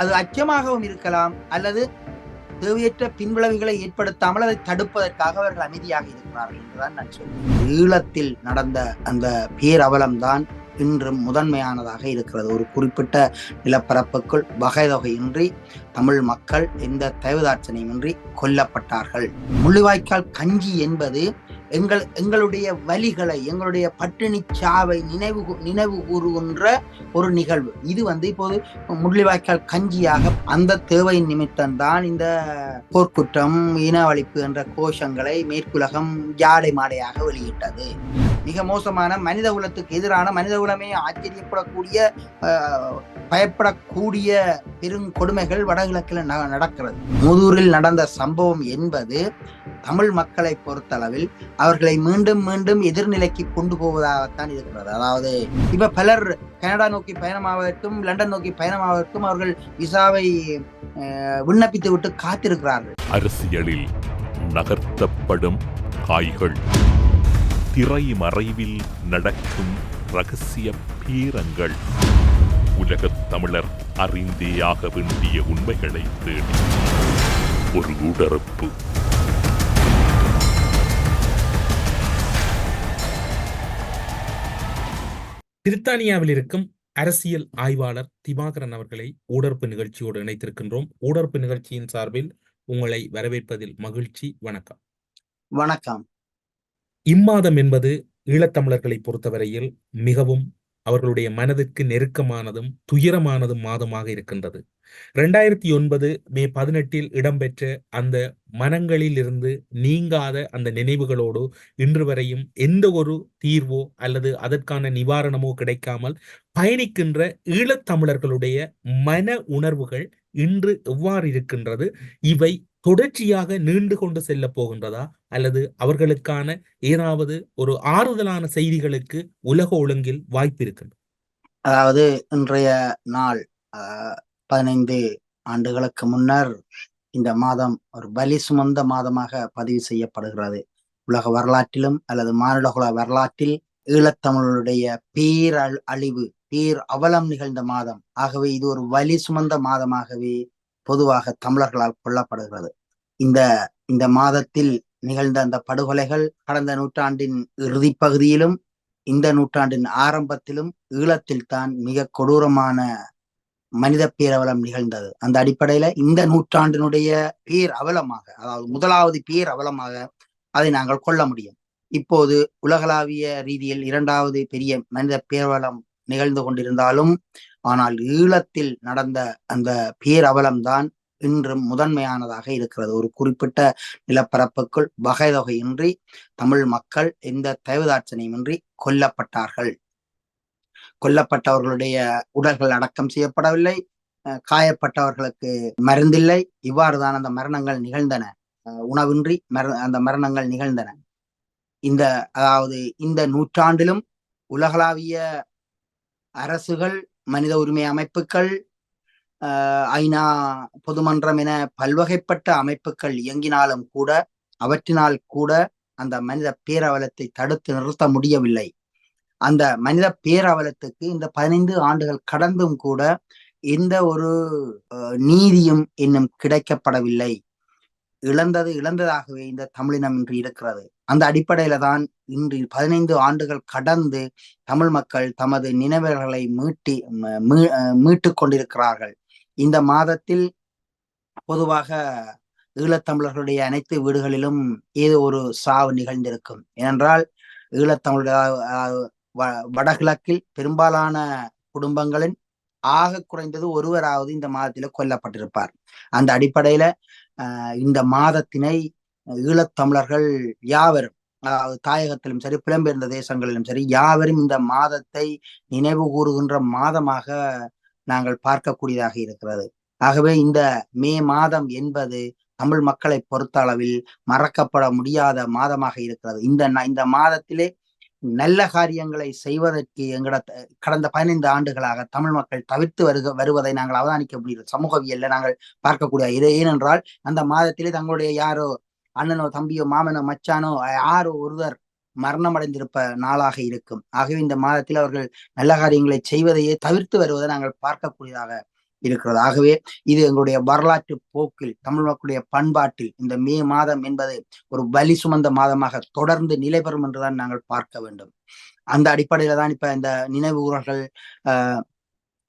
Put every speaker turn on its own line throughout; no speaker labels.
அது அச்சமாகவும் இருக்கலாம் அல்லது தேவையற்ற பின்விளைவுகளை ஏற்படுத்தாமல் அதை தடுப்பதற்காக அவர்கள் அமைதியாக இருக்கிறார்கள் என்றுதான் நான் சொல்றேன் ஈழத்தில் நடந்த அந்த பேரவலம்தான் இன்றும் முதன்மையானதாக இருக்கிறது. ஒரு குறிப்பிட்ட நிலப்பரப்புக்குள் வகைதொகையின்றி தமிழ் மக்கள் எந்த தயவுதாட்சணையுமின்றி கொல்லப்பட்டார்கள். முள்ளிவாய்க்கால் கஞ்சி என்பது எங்கள் எங்களுடைய வலிகளை எங்களுடைய பட்டினி சாவை நினைவு நினைவு கூறுகின்ற ஒரு நிகழ்வு. இது வந்து இப்போது முள்ளிவாய்க்கால் கஞ்சியாக அந்த தேவையின் நிமித்தம் தான் இந்த போர்க்குற்றம் இனவழிப்பு என்ற கோஷங்களை மேற்குலகம் ஜாடை மாடையாக வெளியிட்டது. மிக மோசமான மனித குலத்துக்கு எதிரான மனித குலமே ஆச்சரியப்படக்கூடிய பயப்படக்கூடிய பெருங்கொடுமைகள் வடகிழக்கில் நடக்கிறது. முதூரில் நடந்த சம்பவம் என்பது தமிழ் மக்களை பொறுத்தளவில் அவர்களை மீண்டும் மீண்டும் எதிர்நிலைக்கு கொண்டு போவதாகத்தான் இருக்கிறது. அதாவது இப்ப பலர் கனடா நோக்கி பயணமாவதற்கும் லண்டன் நோக்கி பயணமாவதற்கும் அவர்கள் விசாவை அஹ், விண்ணப்பித்து விட்டு காத்திருக்கிறார்கள்.
அரசியலில் நகர்த்தப்படும் காய்கள். திரை மறைவில் நடக்கும் ரகசிய பீரங்கள். உலகத் தமிழர் அறிந்தேயாக வேண்டிய உண்மைகளை தேடி. ஒரு உடறுப்பு
பிரித்தானியாவில் இருக்கும் அரசியல் ஆய்வாளர் திவாகரன் அவர்களை ஊடர்ப்பு நிகழ்ச்சியோடு இணைத்திருக்கின்றோம். ஊடர்ப்பு நிகழ்ச்சியின் சார்பில் உங்களை வரவேற்பதில் மகிழ்ச்சி. வணக்கம்.
வணக்கம்.
இம்மாதம் என்பது ஈழத்தமிழர்களை பொறுத்தவரையில் மிகவும் அவர்களுடைய மனதிற்கு நெருக்கமானதும் துயரமானதும் மாதமாக இருக்கின்றது. ரெண்டாயிரத்தி ஒன்பது மே பதினெட்டில் இடம்பெற்ற அந்த மனங்களில் இருந்து நீங்காத அந்த நினைவுகளோடு இன்று வரையும் எந்த ஒரு தீர்வோ அல்லது அதற்கான நிவாரணமோ கிடைக்காமல் பயணிக்கின்ற ஈழத்தமிழர்களுடைய மன உணர்வுகள் இன்று எவ்வாறு இருக்கின்றது? இவை தொடர்ச்சியாக நீண்டு கொண்டு செல்ல போகின்றதா? அல்லது அவர்களுக்கான ஏதாவது ஒரு ஆறுதலான செய்திகளுக்கு உலக ஒழுங்கில் வாய்ப்பு இருக்கின்றது?
அதாவது இன்றைய நாள் பதினைந்து ஆண்டுகளுக்கு முன்னர் இந்த மாதம் ஒரு பலி சுமந்த மாதமாக பதிவு செய்யப்படுகிறது. உலக வரலாற்றிலும் அல்லது மானுடகுல வரலாற்றில் ஈழத்தமிழருடைய பேர் அழிவு பேர் அவலம் நிகழ்ந்த மாதம். ஆகவே இது ஒரு வலி சுமந்த மாதமாகவே பொதுவாக தமிழர்களால் கொல்லப்படுகிறது. இந்த இந்த மாதத்தில் நிகழ்ந்த அந்த படுகொலைகள் கடந்த நூற்றாண்டின் இறுதி பகுதியிலும் இந்த நூற்றாண்டின் ஆரம்பத்திலும் ஈழத்தில் தான் மிக கொடூரமான மனித பேரவலம் நிகழ்ந்தது. அந்த அடிப்படையில இந்த நூற்றாண்டினுடைய பேர் அவலமாக அதாவது முதலாவது பேர் அவலமாக அதை நாங்கள் கொள்ள முடியும். இப்போது உலகளாவிய ரீதியில் இரண்டாவது பெரிய மனித பேரவலம் நிகழ்ந்து கொண்டிருந்தாலும் ஆனால் ஈழத்தில் நடந்த அந்த பேரவலம்தான் இன்றும் முதன்மையானதாக இருக்கிறது. ஒரு குறிப்பிட்ட நிலப்பரப்புக்குள் வகைதொகையின்றி தமிழ் மக்கள் எந்த தயவுதாட்சணையுமின்றி கொல்லப்பட்டார்கள். கொல்லப்பட்டவர்களுடைய உடல்கள் அடக்கம் செய்யப்படவில்லை அஹ் காயப்பட்டவர்களுக்கு மருந்தில்லை. இவ்வாறுதான் அந்த மரணங்கள் நிகழ்ந்தன. அஹ் உணவின்றி மர அந்த மரணங்கள் நிகழ்ந்தன. இந்த அதாவது இந்த நூற்றாண்டிலும் உலகளாவிய அரசுகள் மனித உரிமை அமைப்புகள் ஆஹ் ஐநா பொதுமன்றம் என பல்வகைப்பட்ட அமைப்புகள் இயங்கினாலும் கூட அவற்றினால் கூட அந்த மனித பேரவலத்தை தடுத்து நிறுத்த முடியவில்லை. அந்த மனித பேரவலத்துக்கு இந்த பதினைந்து ஆண்டுகள் கடந்தும் கூட எந்த ஒரு அஹ், நீதியும் இன்னும் கிடைக்கப்படவில்லை. இழந்தது இழந்ததாகவே இந்த தமிழினம் இன்று இருக்கிறது. அந்த அடிப்படையில தான் இன்று பதினைந்து ஆண்டுகள் கடந்து தமிழ் மக்கள் தமது நினைவுகளை மீட்டி மீட்டு அஹ், மீட்டுக் கொண்டிருக்கிறார்கள். இந்த மாதத்தில் பொதுவாக ஈழத்தமிழர்களுடைய அனைத்து வீடுகளிலும் ஏதோ ஒரு சாவு நிகழ்ந்திருக்கும். ஏனென்றால் ஈழத்தமிழர் வ- வடகிழக்கில் பெரும்பாலான குடும்பங்களின் ஆக குறைந்தது ஒருவராவது இந்த மாதத்தில கொல்லப்பட்டிருப்பார். அந்த அடிப்படையில இந்த மாதத்தினை ஈழத்தமிழர்கள் யாவரும் தாயகத்திலும் சரி புலம்பெயர்ந்த தேசங்களிலும் சரி யாவரும் இந்த மாதத்தை நினைவு கூறுகின்ற மாதமாக நாங்கள் பார்க்கக்கூடியதாக இருக்கிறது. ஆகவே இந்த மே மாதம் என்பது தமிழ் மக்களை பொறுத்த அளவில் மறக்கப்பட முடியாத மாதமாக இருக்கிறது. இந்த இந்த மாதத்திலே நல்ல காரியங்களை செய்வதற்கு எங்கட கடந்த பதினைந்து ஆண்டுகளாக தமிழ் மக்கள் தவிர்த்து வருக வருவதை நாங்கள் அவதானிக்க முடியும் சமூகவியல்ல நாங்கள் பார்க்கக்கூடிய இது. ஏனென்றால் அந்த மாதத்திலே தங்களுடைய யாரோ அண்ணனோ தம்பியோ மாமனோ மச்சானோ யாரோ ஒருவர் மரணமடைந்திருப்ப நாளாக இருக்கும். ஆகவே இந்த மாதத்தில் அவர்கள் நல்ல காரியங்களை செய்வதையே தவிர்த்து வருவதை நாங்கள் பார்க்கக்கூடியதாக இருக்கிறது ஆகவே இது எங்களுடைய வரலாற்று போக்கில் தமிழ் மக்களுடைய பண்பாட்டில் இந்த மே மாதம் என்பது ஒரு வலி சுமந்த மாதமாக தொடர்ந்து நிலை பெறும் என்றுதான் நாங்கள் பார்க்க வேண்டும். அந்த அடிப்படையில தான் இப்ப இந்த நினைவு ஊரல்கள் ஆஹ்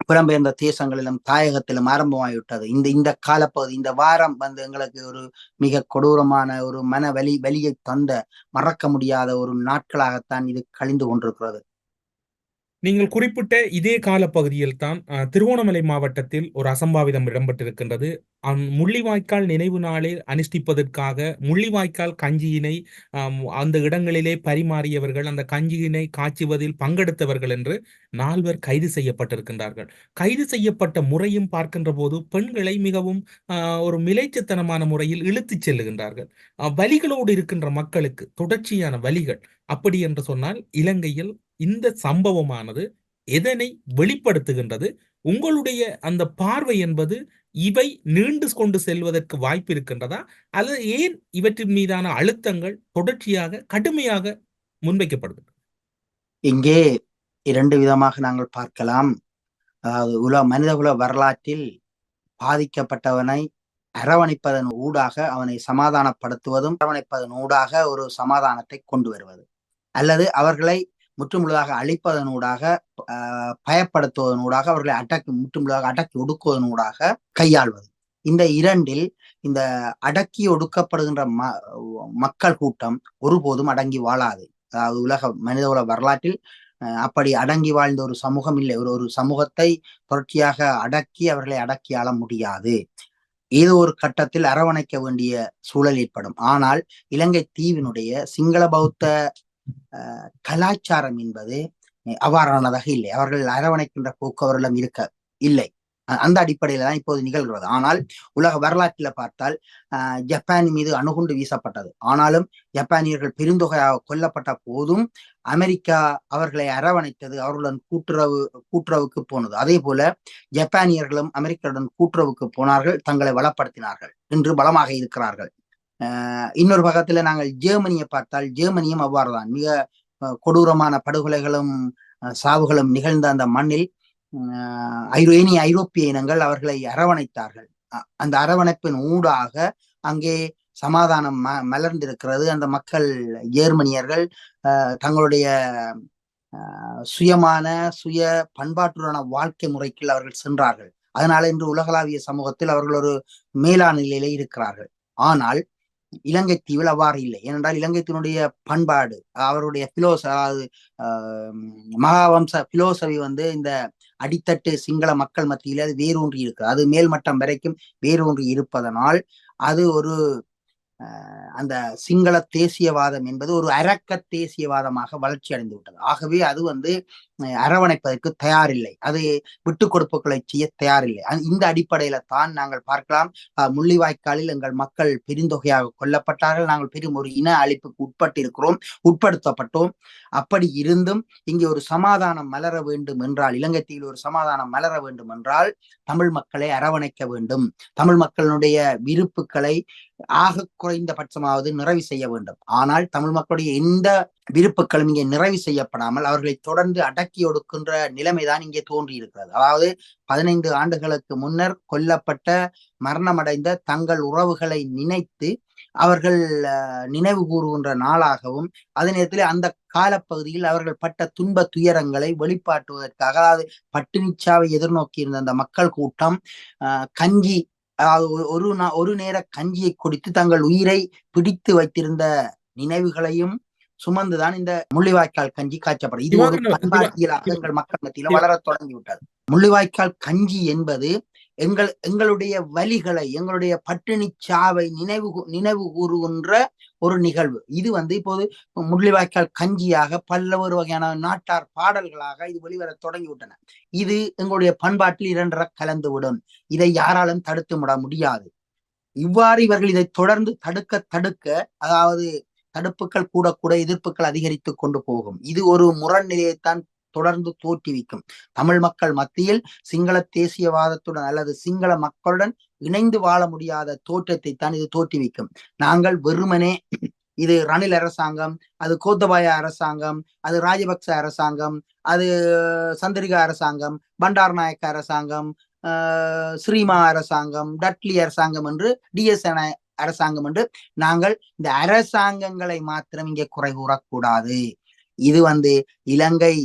புலம்பெயர்ந்த தேசங்களிலும் தாயகத்திலும் ஆரம்பமாகிவிட்டது. இந்த இந்த காலப்பகுதி இந்த வாரம் வந்து எங்களுக்கு ஒரு மிக கொடூரமான ஒரு மன வலி வலியை தந்த மறக்க முடியாத ஒரு நாட்களாகத்தான் இது கழிந்து கொண்டிருக்கிறது.
நீங்கள் குறிப்பிட்ட இதே காலப்பகுதியில் தான் திருவோணமலை மாவட்டத்தில் ஒரு அசம்பாவிதம் இடம்பெற்றிருக்கின்றது. முள்ளிவாய்க்கால் நினைவு நாளை அனுஷ்டிப்பதற்காக முள்ளிவாய்க்கால் கஞ்சியினை அந்த இடங்களிலே பரிமாறியவர்கள் அந்த கஞ்சியினை காய்ச்சுவதில் பங்கெடுத்தவர்கள் என்று நால்வர் கைது செய்யப்பட்டிருக்கின்றார்கள். கைது செய்யப்பட்ட முறையும் பார்க்கின்ற போது பெண்களை மிகவும் ஆஹ், ஒரு மிலைச்சத்தனமான முறையில் இழுத்துச் செல்லுகின்றார்கள். வலிகளோடு இருக்கின்ற மக்களுக்கு தொடர்ச்சியான வலிகள் அப்படி என்று சொன்னால் இலங்கையில் இந்த சம்பவமானது எதனை வெளிப்படுத்துகின்றது? உங்களுடைய அந்த பார்வை என்பது இவை நீண்டு கொண்டு செல்வதற்கு வாய்ப்பு இருக்கின்றதா? அல்லது ஏன் இவற்றின் மீதான அழுத்தங்கள் தொடர்ச்சியாக கடுமையாக முன்வைக்கப்படுது
இங்கே இரண்டு விதமாக நாங்கள் பார்க்கலாம். அதாவது உல மனிதகுல வரலாற்றில் பாதிக்கப்பட்டவனை அரவணைப்பதன் ஊடாக அவனை சமாதானப்படுத்துவதும் அரவணைப்பதன் ஊடாக ஒரு சமாதானத்தை கொண்டு வருவது. அல்லது அவர்களை முற்றுமுழுதாக அழிப்பதனூடாக பயப்படுத்துவதனூடாக அவர்களை அடக்கி முற்றுமுழுதாக அடக்கி ஒடுக்குவதனூடாக கையாள்வது. இந்த இரண்டில் இந்த அடக்கி ஒடுக்கப்படுகின்ற ம மக்கள் கூட்டம் ஒருபோதும் அடங்கி வாழாது. அதாவது உலக மனித உலக வரலாற்றில் அஹ் அப்படி அடங்கி வாழ்ந்த ஒரு சமூகம் இல்லை. ஒரு ஒரு சமூகத்தை தொடர்ச்சியாக அடக்கி அவர்களை அடக்கி ஆள முடியாது. ஏதோ ஒரு கட்டத்தில் அரவணைக்க வேண்டிய சூழல் ஏற்படும். ஆனால் இலங்கை தீவினுடைய சிங்கள பௌத்த கலாச்சாரம் என்பது அவ்வாறானதாக இல்லை. அவர்கள் அரவணைக்கின்ற போக்கு அவர்களிடம் இருக்க இல்லை. அந்த அடிப்படையில தான் இப்போது நிகழ்கிறது. ஆனால் உலக வரலாற்றில பார்த்தால் அஹ் ஜப்பான் மீது அணுகுண்டு வீசப்பட்டது. ஆனாலும் ஜப்பானியர்கள் பெருந்தொகையாக கொல்லப்பட்ட போதும் அமெரிக்கா அவர்களை அரவணைத்தது அவர்களுடன் கூட்டுறவு கூட்டுறவுக்கு போனது. அதே போல ஜப்பானியர்களும் அமெரிக்காவுடன் கூட்டுறவுக்கு போனார்கள் தங்களை வளப்படுத்தினார்கள் இன்று பலமாக இருக்கிறார்கள். இன்னொரு பக்கத்துல நாங்கள் ஜெர்மனியை பார்த்தால் ஜெர்மனியும் அவ்வாறுதான். மிக கொடூரமான படுகொலைகளும் சாவுகளும் நிகழ்ந்த அந்த மண்ணில் ஐரோனிய ஐரோப்பிய இனங்கள் அவர்களை அரவணைத்தார்கள். அந்த அரவணைப்பின் ஊடாக அங்கே சமாதானம் ம மலர்ந்திருக்கிறது. அந்த மக்கள் ஜேர்மனியர்கள் தங்களுடைய சுயமான சுய பண்பாட்டுடனான வாழ்க்கை முறைக்கு அவர்கள் சென்றார்கள். அதனால இன்று உலகளாவிய சமூகத்தில் அவர்கள் ஒரு மேலான நிலையில இருக்கிறார்கள். ஆனால் இலங்கை தீவில் அவ்வாறு இல்லை. ஏனென்றால் இலங்கைத்தினுடைய பண்பாடு அவருடைய பிலோச அதாவது மகாவம்ச பிலோசபி வந்து இந்த அடித்தட்டு சிங்கள மக்கள் மத்தியில அது வேரூன்றி இருக்கு. அது மேல்மட்டம் வரைக்கும் வேரூன்றி இருப்பதனால் அது ஒரு அந்த சிங்கள தேசியவாதம் என்பது ஒரு அரக்க தேசியவாதமாக வளர்ச்சி அடைந்து விட்டது. ஆகவே அது வந்து அரவணைப்பதற்கு தயாரில்லை. அது விட்டு கொடுப்புகளை செய்ய தயாரில்லை. இந்த அடிப்படையில தான் நாங்கள் பார்க்கலாம். முள்ளிவாய்க்காலில் எங்கள் மக்கள் பெருந்தொகையாக கொல்லப்பட்டார்கள். நாங்கள் பெரும் ஒரு இன அழிப்புக்கு உட்பட்டிருக்கிறோம் உட்படுத்தப்பட்டோம். அப்படி இருந்தும் இங்கே ஒரு சமாதானம் மலர வேண்டும் என்றால் இலங்கை தீவில் ஒரு சமாதானம் மலர வேண்டும் என்றால் தமிழ் மக்களை அரவணைக்க வேண்டும். தமிழ் மக்களுடைய விருப்புகளை ஆக குறைந்தபட்சமாவது நிறைவு செய்ய வேண்டும். ஆனால் தமிழ் மக்களுடைய எந்த விருப்புகளும் இங்கே நிறைவு செய்யப்படாமல் அவர்களை தொடர்ந்து அடக்க ஒடுக்கின்ற நிலைமைதான் இங்கே தோன்றி இருக்கிறது அதாவது பதினைந்து ஆண்டுகளுக்கு முன்னர் கொல்லப்பட்ட மரணமடைந்த தங்கள் உறவுகளை நினைத்து அவர்கள் நினைவு கூறுகின்ற நாளாகவும் அதே நேரத்தில் அந்த காலப்பகுதியில் அவர்கள் பட்ட துன்ப துயரங்களை வெளிப்பாட்டுவதற்காக அதாவது பட்டினிச்சாவை எதிர்நோக்கி இருந்த அந்த மக்கள் கூட்டம் கஞ்சி ஒரு ஒரு நேர கஞ்சியை குடித்து தங்கள் உயிரை பிடித்து வைத்திருந்த நினைவுகளையும் சுமந்துதான் இந்த முள்ளிவாய்க்கால் கஞ்சி காய்ச்சப்படும் இது ஒரு பண்பாட்டியலாக எங்கள் மக்கள் மத்தியில வளர தொடங்கி விட்டது முள்ளிவாய்க்கால் கஞ்சி என்பது எங்கள் எங்களுடைய வலிகளை எங்களுடைய பட்டினி சாவை நினைவு நினைவு கூறுகின்ற ஒரு நிகழ்வு. இது வந்து இப்போது முள்ளிவாய்க்கால் கஞ்சியாக பல்லவர் வகையான நாட்டார் பாடல்களாக இது வெளிவர தொடங்கிவிட்டன. இது எங்களுடைய பண்பாட்டில் இரண்டர கலந்துவிடும். இதை யாராலும் தடுத்து விட முடியாது. இவ்வாறு இவர்கள் இதை தொடர்ந்து தடுக்க தடுக்க அதாவது தடுப்புகள் கூட கூட எதிர்ப்புகள் அதிகரித்து கொண்டு போகும். இது ஒரு முரண்நிலையைத்தான் தொடர்ந்து தோற்றுவிக்கும். தமிழ் மக்கள் மத்தியில் சிங்கள தேசியவாதத்துடன் அல்லது சிங்கள மக்களுடன் இணைந்து வாழ முடியாத தோற்றத்தை தான் இது தோற்றுவிக்கும். நாங்கள் வெறுமனே இது ரணில் அரசாங்கம் அது கோத்தபாய அரசாங்கம் அது ராஜபக்ச அரசாங்கம் அது சந்திரிகா அரசாங்கம் பண்டார் நாயக்க அரசாங்கம் ஆஹ் ஸ்ரீமா அரசாங்கம் டட்லி அரசாங்கம் என்று டிஎஸ்என் அரசாங்கம் என்று நாங்கள் இந்த அரசாங்கங்களை மாத்திரம் இங்கே குறை கூறக்கூடாது. இது வந்து இலங்கை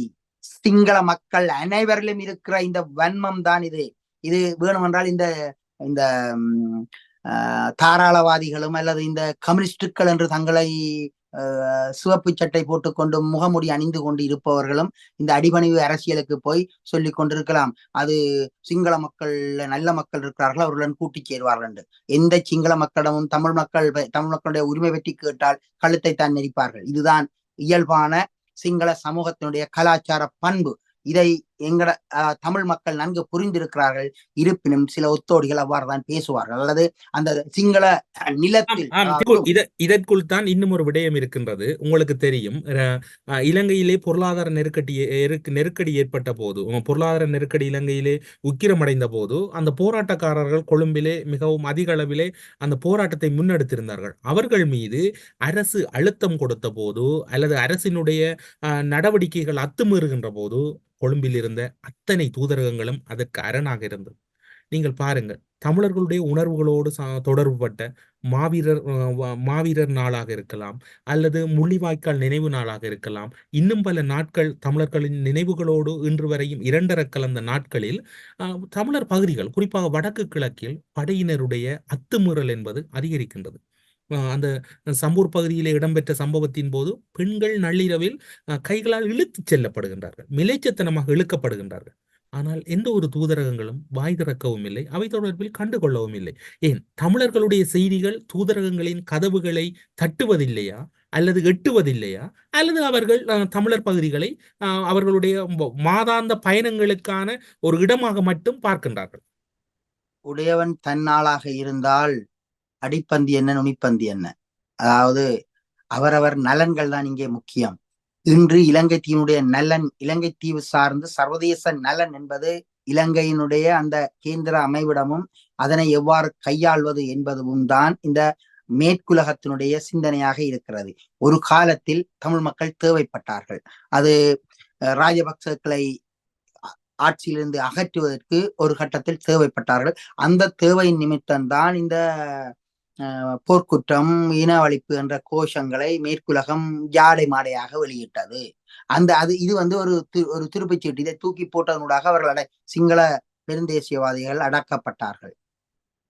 சிங்கள மக்கள் அனைவரிலும் இருக்கிற இந்த வன்மம் தான் இது. இது வேணுமென்றால் இந்த இந்த ஆஹ், தாராளவாதிகளும் அல்லது இந்த கம்யூனிஸ்டுகள் என்று தங்களை சிவப்பு சட்டை போட்டுக்கொண்டு முகமுடி அணிந்து கொண்டு இருப்பவர்களும் இந்த அடிபணிவு அரசியலுக்கு போய் சொல்லி கொண்டிருக்கலாம். அது சிங்கள மக்கள் நல்ல மக்கள் இருக்கிறார்கள் அவர்களுடன் கூட்டி சேருவார்கள் என்று. எந்த சிங்கள மக்களிடமும் தமிழ் மக்கள் தமிழ் மக்களுடைய உரிமை பற்றி கேட்டால் கழுத்தை தான் நெரிப்பார்கள். இதுதான் இயல்பான சிங்கள சமூகத்தினுடைய கலாச்சார பண்பு. இதை எங்கட தமிழ் மக்கள் நன்கு புரிந்திருக்கிறார்கள். இருப்பினும் சில ஒத்தோடிகள் அவ்வாறு தான் பேசுவார்கள். அல்லது அந்த சிங்கள நிலத்தில்
இதற்குள் தான் இன்னும் ஒரு விடயம் இருக்கின்றது. உங்களுக்கு தெரியும். இலங்கையிலே பொருளாதார நெருக்கடி நெருக்கடி ஏற்பட்ட போது பொருளாதார நெருக்கடி இலங்கையிலே உக்கிரமடைந்த போது அந்த போராட்டக்காரர்கள் கொழும்பிலே மிகவும் அதிக அளவிலே அந்த போராட்டத்தை முன்னெடுத்திருந்தார்கள். அவர்கள் மீது அரசு அழுத்தம் கொடுத்த போது அல்லது அரசினுடைய நடவடிக்கைகள் அத்துமீறுகின்ற போது கொழும்பில் இருந்த அத்தனை தூதரகங்களும் அதற்கு அரணாக இருந்தது. நீங்கள் பாருங்கள் தமிழர்களுடைய உணர்வுகளோடு தொடர்புபட்ட மாவீரர் மாவீரர் நாளாக இருக்கலாம் அல்லது முள்ளிவாய்க்கால் நினைவு நாளாக இருக்கலாம். இன்னும் பல நாட்கள் தமிழர்களின் நினைவுகளோடு இன்று வரையும் இரண்டர கலந்த நாட்களில் அஹ், தமிழர் பகுதிகள் குறிப்பாக வடக்கு கிழக்கில் படையினருடைய அத்துமீறல் என்பது அதிகரிக்கின்றது. அந்த சம்பூர் பகுதியிலே இடம்பெற்ற சம்பவத்தின் போது பெண்கள் நள்ளிரவில் கைகளால் இழுத்துச் செல்லப்படுகின்றார்கள். மிலைச்சத்தனமாக இழுக்கப்படுகின்றார்கள். ஆனால் எந்த ஒரு தூதரகங்களும் வாய் திறக்கவும் இல்லை அவை தொடர்பில் கண்டுகொள்ளவும் இல்லை. ஏன்? தமிழர்களுடைய செய்திகள் தூதரகங்களின் கதவுகளை தட்டுவதில்லையா? அல்லது எட்டுவதில்லையா? அல்லது அவர்கள் அஹ், தமிழர் பகுதிகளை அவர்களுடைய மாதாந்த பயணங்களுக்கான ஒரு இடமாக மட்டும் பார்க்கின்றார்கள்?
உடையவன் தன்னாளாக இருந்தால் அடிப்பந்தி என்ன நுனிப்பந்தி என்ன? அதாவது அவரவர் நலன்கள் தான் இங்கே முக்கியம். இன்று இலங்கை தீவினுடைய நலன் இலங்கை தீவு சார்ந்து சர்வதேச நலன் என்பது இலங்கையினுடைய அந்த கேந்திர அமைவிடமும் அதனை எவ்வாறு கையாள்வது என்பதும் தான் இந்த மேற்குலகத்தினுடைய சிந்தனையாக இருக்கிறது. ஒரு காலத்தில் தமிழ் மக்கள் தேவைப்பட்டார்கள். அது ராஜபக்சர்களை ராஜபக்சக்களை ஆட்சியிலிருந்து அகற்றுவதற்கு ஒரு கட்டத்தில் தேவைப்பட்டார்கள். அந்த தேவையின் நிமித்தம்தான் இந்த போர்க்குற்றம் இனவழிப்பு என்ற கோஷங்களை மேற்குலகம் ஜாடை மாடையாக வெளியிட்டது. அந்த அது இது வந்து ஒரு ஒரு திருப்புச் சீட்டு. இதை தூக்கி போட்டதனூடாக அவர்கள் சிங்கள பெருந்தேசியவாதிகள் அடக்கப்பட்டார்கள்.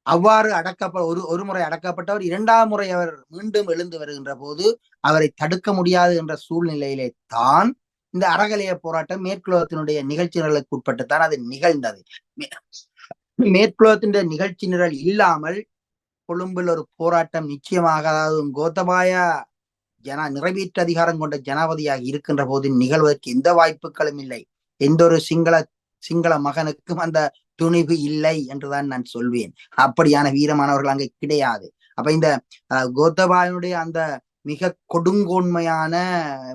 அவ்வாறு அடக்கப்ப ஒரு ஒரு முறை அடக்கப்பட்டவர் இரண்டாம் முறை அவர் மீண்டும் எழுந்து வருகின்ற போது அவரை தடுக்க முடியாது என்ற சூழ்நிலையிலே தான் இந்த அறகலைய போராட்டம் மேற்குலகத்தினுடைய நிகழ்ச்சி நிரலுக்கு உட்பட்டு தான் அது நிகழ்ந்தது. மேற்குலகத்தினுடைய நிகழ்ச்சி நிரல் இல்லாமல் கொழும்பில் ஒரு போராட்டம் நிச்சயமாக அதாவது கோத்தபாய ஜனா நிறைவேற்று அதிகாரம் கொண்ட ஜனாபதியாக இருக்கின்ற போது நிகழ்வதற்கு எந்த வாய்ப்புகளும் இல்லை. எந்த ஒரு சிங்கள சிங்கள மகனுக்கும் அந்த துணிவு இல்லை என்றுதான் நான் சொல்வேன். அப்படியான வீரமானவர்கள் அங்கே கிடையாது. அப்ப இந்த அஹ், கோத்தபாயனுடைய அந்த மிக கொடுங்கோன்மையான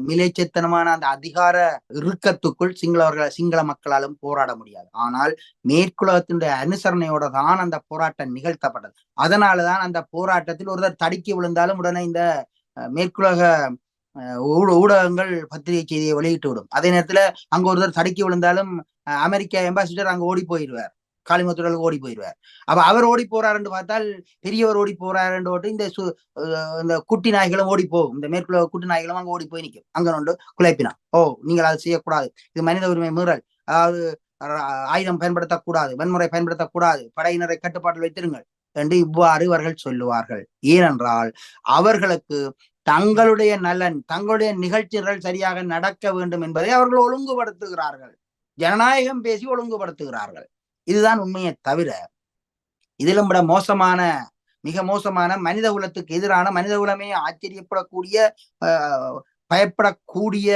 மிலைச்சத்தனமான அந்த அதிகார இறுக்கத்துக்குள் சிங்களவர்கள் சிங்கள மக்களாலும் போராட முடியாது. ஆனால் மேற்குலகத்தினுடைய அனுசரணையோட தான் அந்த போராட்டம் நிகழ்த்தப்பட்டது. அதனாலதான் அந்த போராட்டத்தில் ஒருத்தர் தடுக்கி விழுந்தாலும் உடனே இந்த மேற்குலக அஹ், ஊட- ஊடகங்கள் பத்திரிகை செய்தியை வெளியிட்டு விடும். அதே நேரத்துல அங்க ஒருத்தர் தடுக்கி விழுந்தாலும் அஹ், அமெரிக்க எம்பாசிடர் அங்க ஓடி போயிடுவார். காளிமுத்துடலுக்கு ஓடி போயிடுவார் அப்ப அவர் ஓடி போறாருன்னு பார்த்தால் பெரியவர் ஓடி போறாருன்னு போட்டு இந்த சு இந்த குட்டி நாய்களும் ஓடி போகும். இந்த மேற்குள்ள குட்டி நாய்களும் அங்க ஓடி போய் நிற்கும் அங்க நொண்டு குலைப்பினா ஓ நீங்கள் அதை செய்யக்கூடாது. இது மனித உரிமை மீறல். அதாவது ஆயுதம் பயன்படுத்தக்கூடாது. வன்முறை பயன்படுத்தக்கூடாது. படையினரை கட்டுப்பாட்டில் வைத்திருங்கள் என்று இவ்வாறு இவர்கள் சொல்லுவார்கள். ஏனென்றால் அவர்களுக்கு தங்களுடைய நலன் தங்களுடைய நிகழ்ச்சிகள் சரியாக நடக்க வேண்டும் என்பதை அவர்கள் ஒழுங்குபடுத்துகிறார்கள். ஜனநாயகம் பேசி ஒழுங்குபடுத்துகிறார்கள். இதுதான் உண்மையை தவிர இதிலும் விட மோசமான மிக மோசமான மனித குலத்துக்கு எதிரான மனித குலமே ஆச்சரியப்படக்கூடிய ஆஹ், பயப்படக்கூடிய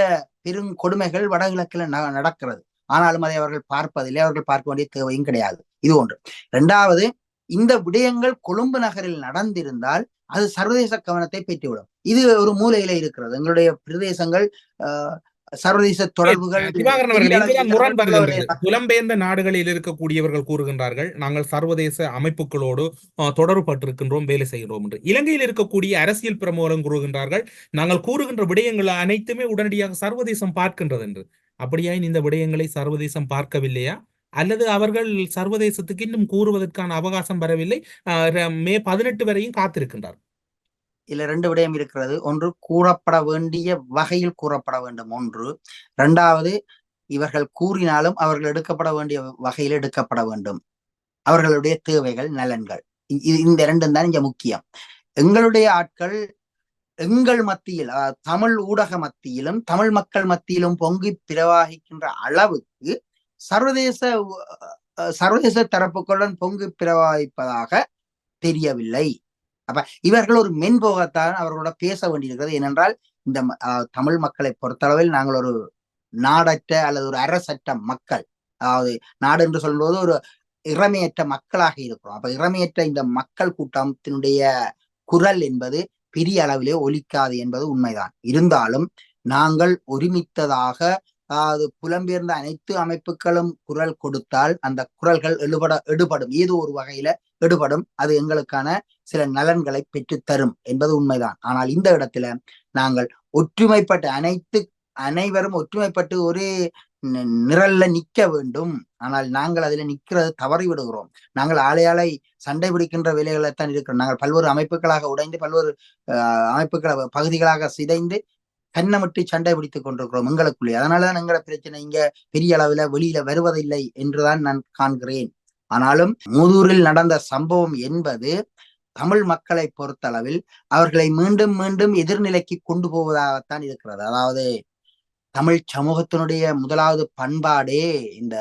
பெருங்கொடுமைகள் வடகிழக்கில் ந- நடக்கிறது. ஆனாலும் அதை அவர்கள் பார்ப்பதில்லை. அவர்கள் பார்க்க வேண்டிய தேவையும் கிடையாது. இது ஒன்று. இரண்டாவது இந்த விடயங்கள் கொழும்பு நகரில் நடந்திருந்தால் அது சர்வதேச கவனத்தை பெற்றுவிடும். இது ஒரு மூலையில இருக்கிறது. எங்களுடைய பிரதேசங்கள் சர்வதேச தொடர்புகள்
புலம்பெயர்ந்த நாடுகளில் இருக்கக்கூடியவர்கள் கூறுகின்றார்கள் நாங்கள் சர்வதேச அமைப்புகளோடு தொடர்புபட்டிருக்கின்றோம் வேலை செய்கிறோம் என்று. இலங்கையில் இருக்கக்கூடிய அரசியல் பிரமுகரும் கூறுகின்றார்கள் நாங்கள் கூறுகின்ற விடயங்கள் அனைத்துமே உடனடியாக சர்வதேசம் பார்க்கின்றது என்று. அப்படியாயின் இந்த விடயங்களை சர்வதேசம் பார்க்கவில்லையா? அல்லது அவர்கள் சர்வதேசத்துக்கு இன்னும் கூறுவதற்கான அவகாசம் வரவில்லை? மே பதினெட்டு வரையும் காத்திருக்கின்றார்
இதுல ரெண்டு விடயம் இருக்கிறது. ஒன்று கூறப்பட வேண்டிய வகையில் கூறப்பட வேண்டும். ஒன்று இரண்டாவது இவர்கள் கூறினாலும் அவர்கள் எடுக்கப்பட வேண்டிய வகையில் எடுக்கப்பட வேண்டும். அவர்களுடைய தேவைகள் நலன்கள். இ- இந்த இரண்டும் தான் இங்க முக்கியம். எங்களுடைய ஆட்கள் எங்கள் மத்தியில் தமிழ் ஊடக மத்தியிலும் தமிழ் மக்கள் மத்தியிலும் பொங்கி பிரவாகிக்கின்ற அளவுக்கு சர்வதேச சர்வதேச தரப்புகளுடன் பொங்கு பிரவாகிப்பதாக தெரியவில்லை. அப்ப இவர்கள் ஒரு மென்போகத்தான் அவர்களோட பேச வேண்டியிருக்கிறது. ஏனென்றால் இந்த தமிழ் மக்களை பொறுத்தளவில் நாங்கள் ஒரு நாடற்ற அல்லது ஒரு அரசற்ற மக்கள். அதாவது நாடு என்று சொல்லும்போது ஒரு இறமையற்ற மக்களாக இருக்கிறோம். அப்ப இறமையற்ற இந்த மக்கள் கூட்டத்தினுடைய குரல் என்பது பெரிய அளவிலே ஒலிக்காது என்பது உண்மைதான். இருந்தாலும் நாங்கள் ஒருமித்ததாக அது புலம்பெயர்ந்த அனைத்து அமைப்புகளும் குரல் கொடுத்தால் அந்த குரல்கள் எழுபட எடுபடும். ஏதோ ஒரு வகையில எடுபடும். அது எங்களுக்கான சில நலன்களை பெற்று தரும் என்பது உண்மைதான். ஆனால் இந்த இடத்துல நாங்கள் ஒற்றுமைப்பட்ட அனைத்து அனைவரும் ஒற்றுமைப்பட்டு ஒரே நிரல்ல நிக்க வேண்டும். ஆனால் நாங்கள் அதில் நிக்கிறது தவறி விடுகிறோம். நாங்கள் ஆலை சண்டை பிடிக்கின்ற வேலைகளைத்தான் இருக்கிறோம். நாங்கள் பல்வேறு அமைப்புகளாக உடைந்து பல்வேறு அஹ், அமைப்புகளை பகுதிகளாக சிதைந்து கண்ணமிட்டு சண்டை பிடித்துக் கொண்டிருக்கிறோம் எங்களுக்குள்ளே. அதனாலதான் எங்களோட பிரச்சனை இங்க பெரிய அளவுல வெளியில வருவதில்லை என்றுதான் நான் காண்கிறேன். ஆனாலும் மூதூரில் நடந்த சம்பவம் என்பது தமிழ் மக்களை பொறுத்தளவில் அவர்களை மீண்டும் மீண்டும் எதிர்நிலைக்கு கொண்டு போவதாகத்தான் இருக்கிறது. அதாவது தமிழ் சமூகத்தினுடைய முதலாவது பண்பாடே இந்த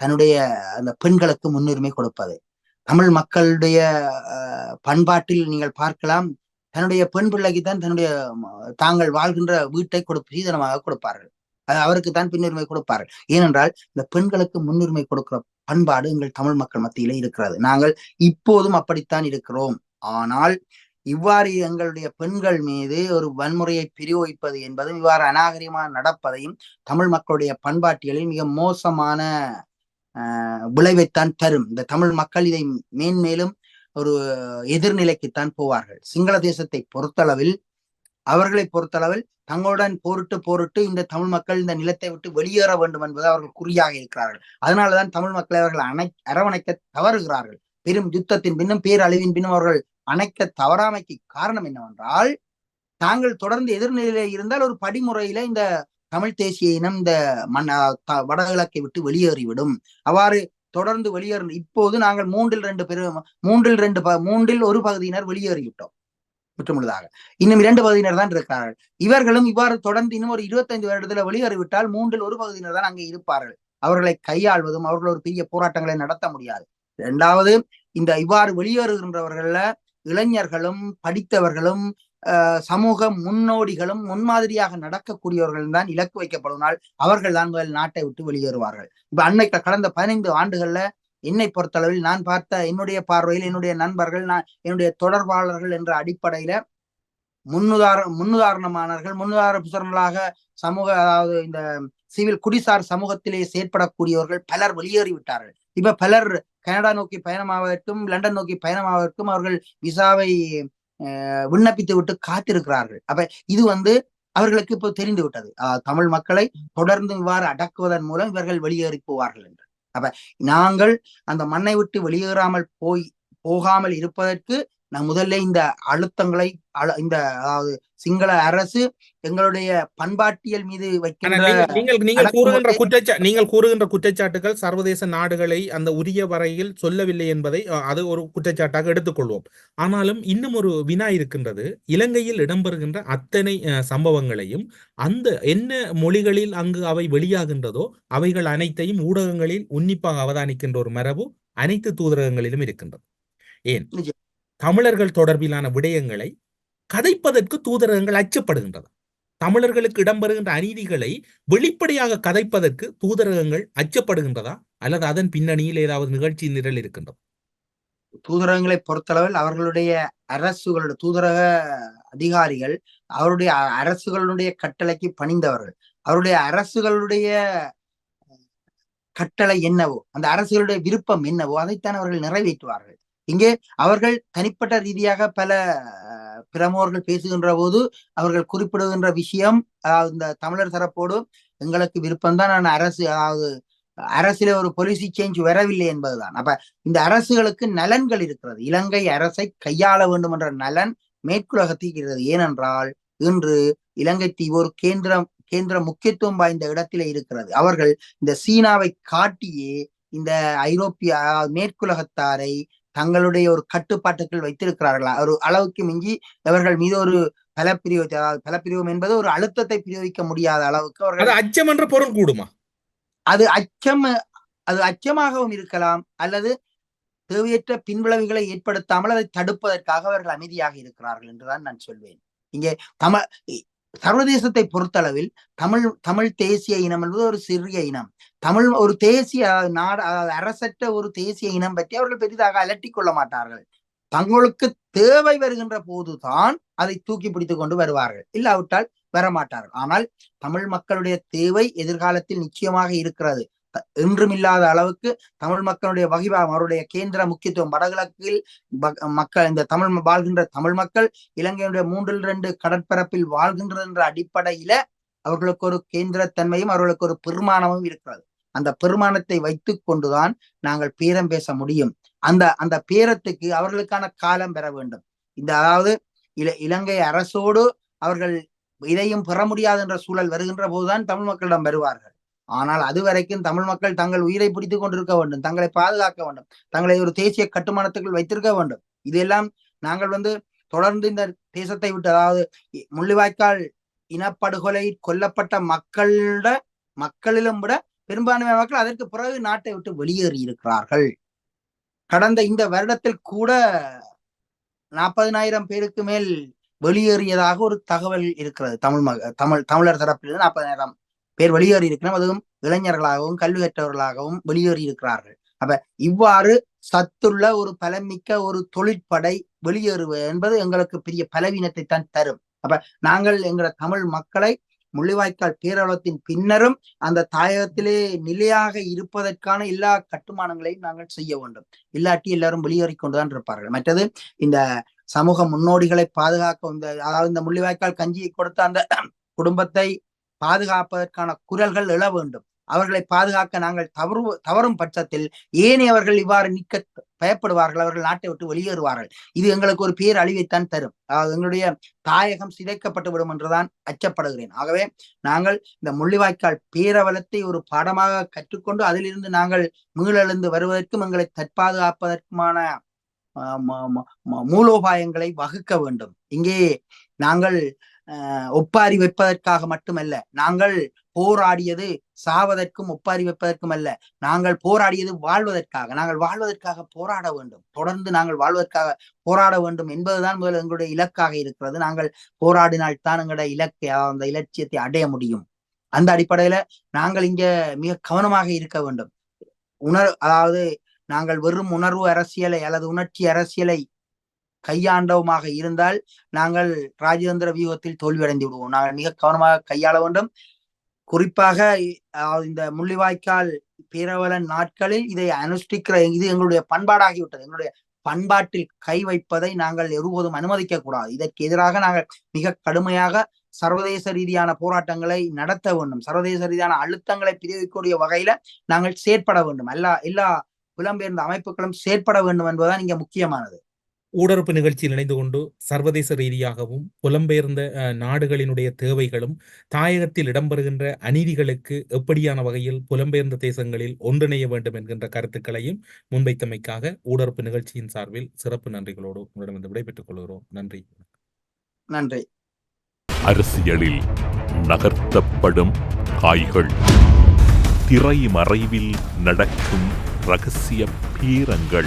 தன்னுடைய அந்த பெண்களுக்கு முன்னுரிமை கொடுப்பது. தமிழ் மக்களுடைய அஹ், பண்பாட்டில் நீங்கள் பார்க்கலாம் தன்னுடைய பெண் பிள்ளைக்கு தான் தன்னுடைய தாங்கள் வாழ்கின்ற வீட்டை கொடு சீதனமாக கொடுப்பார்கள். அது அவருக்கு தான் பின்னுரிமை கொடுப்பார்கள். ஏனென்றால் இந்த பெண்களுக்கு முன்னுரிமை கொடுக்கிற பண்பாடு எங்கள் தமிழ் மக்கள் மத்தியிலே இருக்கிறது. நாங்கள் இப்போதும் அப்படித்தான் இருக்கிறோம். ஆனால் இவ்வாறு எங்களுடைய பெண்கள் மீது ஒரு வன்முறையை பிரயோகிப்பது என்பதும் இவ்வாறு அநாகரிகமாக நடப்பதையும் தமிழ் மக்களுடைய பண்பாட்டியலில் மிக மோசமான விளைவைத்தான் தரும். இந்த தமிழ் மக்கள் இதை மேன்மேலும் ஒரு எதிர்நிலைக்குத்தான் போவார்கள். சிங்கள தேசத்தை பொறுத்தளவில் அவர்களை பொறுத்தளவில் தங்களுடன் போரிட்டு போரிட்டு இந்த தமிழ் மக்கள் இந்த நிலத்தை விட்டு வெளியேற வேண்டும் என்பது அவர்கள் குறியாக இருக்கிறார்கள். அதனாலதான் தமிழ் மக்களை அவர்கள் அணை அரவணைக்க தவறுகிறார்கள். பெரும் யுத்தத்தின் பின்னும் பேரழிவின் பின்னும் அவர்கள் அணைக்க தவறாமைக்கு காரணம் என்னவென்றால் தாங்கள் தொடர்ந்து எதிர்நிலையில இருந்தால் ஒரு படிமுறையில இந்த தமிழ் தேசிய இனம் இந்த மண் த- வடகிழக்கை விட்டு வெளியேறிவிடும். அவ்வாறு தொடர்ந்து வெளியேறும் இப்போது நாங்கள் மூன்றில் ரெண்டு பேரும் மூன்றில் ரெண்டு ப- மூன்றில் ஒரு பகுதியினர் வெளியேறிவிட்டோம். முற்றுமுழுதாக. இன்னும் இரண்டு பகுதியினர் தான் இருக்கிறார்கள். இவர்களும் இவ்வாறு தொடர்ந்து இன்னும் ஒரு இருபத்தைந்து வருடத்துல வெளியேறிவிட்டால் மூன்றில் ஒரு பகுதியினர் தான் அங்கே இருப்பார்கள். அவர்களை கையாள்வதும் அவர்கள் ஒரு பெரிய போராட்டங்களை நடத்த முடியாது. இரண்டாவது இந்த இவ்வாறு வெளியேறுகின்றவர்கள இளைஞர்களும் படித்தவர்களும் சமூக முன்னோடிகளும் முன்மாதிரியாக நடக்கக்கூடியவர்கள் தான் இலக்கு வைக்கப்படுவதால் அவர்கள் தான் முதல் நாட்டை விட்டு வெளியேறுவார்கள். இப்ப அன்னைக்கு கடந்த பதினைந்து ஆண்டுகள்ல என்னை பொறுத்தளவில் நான் பார்த்த என்னுடைய பார்வையில் என்னுடைய நண்பர்கள் நான் என்னுடைய தொடர்பாளர்கள் என்ற அடிப்படையில முன்னுதார முன்னுதாரணமானவர்கள் முன்னுதாரணமாக சமூக அதாவது இந்த சிவில் குடிசார் சமூகத்திலே செயற்படக்கூடியவர்கள் பலர் வெளியேறிவிட்டார்கள் இப்ப பலர் கனடா நோக்கி பயணமாவதற்கும் லண்டன் நோக்கி பயணமாவதற்கும் அவர்கள் விசாவை விண்ணப்பித்து விட்டு காத்திருக்கிறார்கள். அப்ப இது வந்து அவர்களுக்கு இப்போ தெரிந்து விட்டது. ஆஹ், தமிழ் மக்களை தொடர்ந்து இவ்வாறு அடக்குவதன் மூலம் இவர்கள் வெளியேறி போவார்கள் என்று. அப்ப நாங்கள் அந்த மண்ணை விட்டு வெளியேறாமல் போய் போகாமல் இருப்பதற்கு நான் முதல்ல இந்த அழுத்தங்களை அழ- இந்த அதாவது சிங்கள அரசு எங்களுடைய பண்பாட்டியல் மீது
நீங்கள் கூறுகின்ற குற்றச்சா நீங்கள் கூறுகின்ற குற்றச்சாட்டுகள் சர்வதேச நாடுகளை அந்த உரிய வரையில் சொல்லவில்லை என்பதை அது ஒரு குற்றச்சாட்டாக எடுத்துக்கொள்வோம். ஆனாலும் இன்னும் ஒரு வினா இருக்கின்றது. இலங்கையில் இடம்பெறுகின்ற அத்தனை சம்பவங்களையும் அந்த என்ன மொழிகளில் அங்கு அவை வெளியாகின்றதோ அவைகள் அனைத்தையும் ஊடகங்களில் உன்னிப்பாக அவதானிக்கின்ற ஒரு மரபு அனைத்து தூதரகங்களிலும் இருக்கின்றது. ஏன். தமிழர்கள் தொடர்பிலான விடயங்களை கதைப்பதற்கு தூதரகங்கள் அச்சப்படுகின்றன. தமிழர்களுக்கு இடம்பெறுகின்ற அநீதிகளை வெளிப்படையாக கதைப்பதற்கு தூதரகங்கள் அச்சப்படுகின்றதா? அல்லது அதன் பின்னணியில் ஏதாவது நிகழ்ச்சி நிரல் இருக்கின்றது?
தூதரகங்களை பொறுத்தளவில் அவர்களுடைய அரசுகளுடைய தூதரக அதிகாரிகள் அவருடைய அ- அரசுகளுடைய கட்டளைக்கு பணிந்தவர்கள். அவருடைய அரசுகளுடைய கட்டளை என்னவோ அந்த அரசுகளுடைய விருப்பம் என்னவோ அதைத்தான் அவர்கள் நிறைவேற்றுவார்கள். இங்கே அவர்கள் தனிப்பட்ட ரீதியாக பல பிரமோர்கள் பிரமுகர்கள் பேசுகின்ற போது அவர்கள் குறிப்பிடுகின்ற விஷயம் அதாவது இந்த தமிழர் தரப்போடு எங்களுக்கு விருப்பம்தான். நான் அரசு அதாவது அரசில ஒரு பொலிசி சேஞ்ச் வரவில்லை என்பதுதான். அப்ப இந்த அரசுகளுக்கு நலன்கள் இருக்கிறது. இலங்கை அரசை கையாள வேண்டும் என்ற நலன் மேற்குலகத்துக்கு இருக்கிறது. ஏனென்றால் இன்று இலங்கை தீவு ஒரு கேந்திரம் கேந்திர முக்கியத்துவம் வாய்ந்த இடத்தில இருக்கிறது. அவர்கள் இந்த சீனாவை காட்டியே இந்த ஐரோப்பிய மேற்குலகத்தாரை தங்களுடைய ஒரு கட்டுப்பாட்டுக்குள் வைத்திருக்கிறார்கள்? ஒரு அளவுக்கு மிஞ்சி அவர்கள் மீது ஒரு பலப்பிரிவு அதாவது பலப்பிரிவம் என்பது ஒரு அழுத்தத்தை பிரயோகிக்க முடியாத அளவுக்கு அவர்கள்
அச்சம் என்ற பொருள் கூடுமா?
அது அச்சம் அது அச்சமாகவும் இருக்கலாம் அல்லது தேவையற்ற பின்விளைவுகளை ஏற்படுத்தாமல் அதை தடுப்பதற்காக அவர்கள் அமைதியாக இருக்கிறார்கள் என்றுதான் நான் சொல்வேன். இங்கே தமிழ் சர்வதேசத்தை பொறுத்தளவில் தமிழ் தமிழ் தேசிய இனம் என்பது ஒரு சிறிய இனம். தமிழ் ஒரு தேசிய நாடு அரசற்ற ஒரு தேசிய இனம் பற்றி அவர்கள் பெரிதாக அலட்டிக் கொள்ள மாட்டார்கள். தங்களுக்கு தேவை வருகின்ற போதுதான் அதை தூக்கி பிடித்து கொண்டு வருவார்கள். இல்லாவிட்டால் வரமாட்டார்கள். ஆனால் தமிழ் மக்களுடைய தேவை எதிர்காலத்தில் நிச்சயமாக இருக்கிறது. என்றும் இல்லாத அளவுக்கு தமிழ் மக்களுடைய வகிவா அவருடைய கேந்திர முக்கியத்துவம் வடகிழக்கில் மக்கள் இந்த தமிழ் வாழ்கின்ற தமிழ் மக்கள் இலங்கையுடைய மூன்றில் இரண்டு கடற்பரப்பில் வாழ்கின்ற என்ற அடிப்படையில அவர்களுக்கு ஒரு கேந்திரத்தன்மையும் அவர்களுக்கு ஒரு பெருமானமும் இருக்கிறது. அந்த பெருமானத்தை வைத்து கொண்டுதான் நாங்கள் பேரம் பேச முடியும். அந்த அந்த பேரத்துக்கு அவர்களுக்கான காலம் பெற வேண்டும். இந்த அதாவது இல இலங்கை அரசோடு அவர்கள் இதையும் பெற முடியாது என்ற சூழல் வருகின்ற போதுதான் தமிழ் மக்களிடம் வருவார்கள். ஆனால் அது வரைக்கும் தமிழ் மக்கள் தங்கள் உயிரை பிடித்துக் கொண்டிருக்க வேண்டும். தங்களை பாதுகாக்க வேண்டும். தங்களை ஒரு தேசிய கட்டுமானத்துக்குள் வைத்திருக்க வேண்டும். இதெல்லாம் நாங்கள் வந்து தொடர்ந்து இந்த தேசத்தை விட்டு அதாவது முள்ளிவாய்க்கால் இனப்படுகொலை கொல்லப்பட்ட மக்களோட மக்களிலும் விட பெரும்பான்மை மக்கள் அதற்கு பிறகு நாட்டை விட்டு வெளியேறி இருக்கிறார்கள். கடந்த இந்த வருடத்தில் கூட நாற்பதினாயிரம் பேருக்கு மேல் வெளியேறியதாக ஒரு தகவல் இருக்கிறது. தமிழ் மக தமிழ் தமிழர் தரப்பிலிருந்து நாற்பதாயிரம் பேர் வெளியேறி இருக்கிறோம் அதுவும் இளைஞர்களாகவும் கல்வி கற்றவர்களாகவும் வெளியேறி இருக்கிறார்கள். அப்ப இவ்வாறு சத்துள்ள ஒரு பலமிக்க ஒரு தொழிற்படை வெளியேறுவது என்பது எங்களுக்கு பெரிய பலவீனத்தை தான் தரும். அப்ப நாங்கள் எங்கள தமிழ் மக்களை முள்ளிவாய்க்கால் பேரவலத்தின் பின்னரும் அந்த தாயகத்திலே நிலையாக இருப்பதற்கான எல்லா கட்டுமானங்களையும் நாங்கள் செய்ய வேண்டும். இல்லாட்டி எல்லாரும் வெளியேறிக் கொண்டுதான் இருப்பார்கள். மற்றது இந்த சமூக முன்னோடிகளை பாதுகாக்க இந்த அதாவது இந்த முள்ளிவாய்க்கால் கஞ்சியை கொடுத்த அந்த குடும்பத்தை பாதுகாப்பதற்கான குரல்கள் எழ வேண்டும். அவர்களை பாதுகாக்க நாங்கள் தவறு தவறும் பட்சத்தில் ஏனே அவர்கள் இவ்வாறு நிற்க பயப்படுவார்கள். அவர்கள் நாட்டை விட்டு வெளியேறுவார்கள். இது எங்களுக்கு ஒரு பேர் அழிவைத்தான் தரும். எங்களுடைய தாயகம் சிதைக்கப்பட்டு விடும் என்றுதான் அச்சப்படுகிறேன். ஆகவே நாங்கள் இந்த முள்ளிவாய்க்கால் பேரவலத்தை ஒரு பாடமாக கற்றுக்கொண்டு அதிலிருந்து நாங்கள் மீளெழுந்து வருவதற்கும் எங்களை தற்பாதுகாப்பதற்குமான ம- ம- ம- மூலோபாயங்களை வகுக்க வேண்டும். இங்கே நாங்கள் ஒப்பாரி வைப்பதற்காக மட்டுமல்ல நாங்கள் போராடியது சாவதற்கும் ஒப்பாரி வைப்பதற்கும் அல்ல நாங்கள் போராடியது வாழ்வதற்காக நாங்கள் வாழ்வதற்காக போராட வேண்டும். தொடர்ந்து நாங்கள் வாழ்வதற்காக போராட வேண்டும் என்பதுதான் முதல் எங்களுடைய இலக்காக இருக்கிறது. நாங்கள் போராடினால் தான் எங்களுடைய இலக்கை அந்த இலட்சியத்தை அடைய முடியும். அந்த அடிப்படையில நாங்கள் இங்க மிக கவனமாக இருக்க வேண்டும். உணர் அதாவது நாங்கள் வெறும் உணர்வு அரசியலை அல்லது உணர்ச்சி அரசியலை கையாண்டவுமாக இருந்தால் நாங்கள் ராஜதந்திர வியூகத்தில் தோல்வியடைந்து விடுவோம் நாங்கள் மிக கவனமாக கையாள வேண்டும். குறிப்பாக இந்த முள்ளிவாய்க்கால் பேரவலன் நாட்களில் இதை அனுஷ்டிக்கிற இது எங்களுடைய பண்பாடாகிவிட்டது. எங்களுடைய பண்பாட்டில் கை வைப்பதை நாங்கள் ஒருபோதும் அனுமதிக்க கூடாது இதற்கு எதிராக நாங்கள் மிக கடுமையாக சர்வதேச ரீதியான போராட்டங்களை நடத்த வேண்டும். சர்வதேச ரீதியான அழுத்தங்களை பிரிவிக்கக்கூடிய வகையில நாங்கள் செயற்பட வேண்டும். எல்லா எல்லா புலம்பெயர்ந்த அமைப்புகளும் செயற்பட வேண்டும் என்பதுதான் இங்க முக்கியமானது.
ஊடறுப்பு நிகழ்ச்சியில் இணைந்து கொண்டு சர்வதேச ரீதியாகவும் புலம்பெயர்ந்த நாடுகளினுடைய தேவைகளும் தாயகத்தில் இடம்பெறுகின்ற அநீதிகளுக்கு எப்படியான வகையில் புலம்பெயர்ந்த தேசங்களில் ஒன்றிணைய வேண்டும் என்கின்ற கருத்துக்களையும் முன்வைத்தமைக்காக ஊடறுப்பு நிகழ்ச்சியின் சார்பில் சிறப்பு நன்றிகளோடு உங்களிடமிருந்து விடைபெற்றுக் கொள்கிறோம். நன்றி.
நன்றி.
அரசியலில் நகர்த்தப்படும் காய்கள். திரைமறைவில் நடக்கும் ரகசிய பீரங்கள்.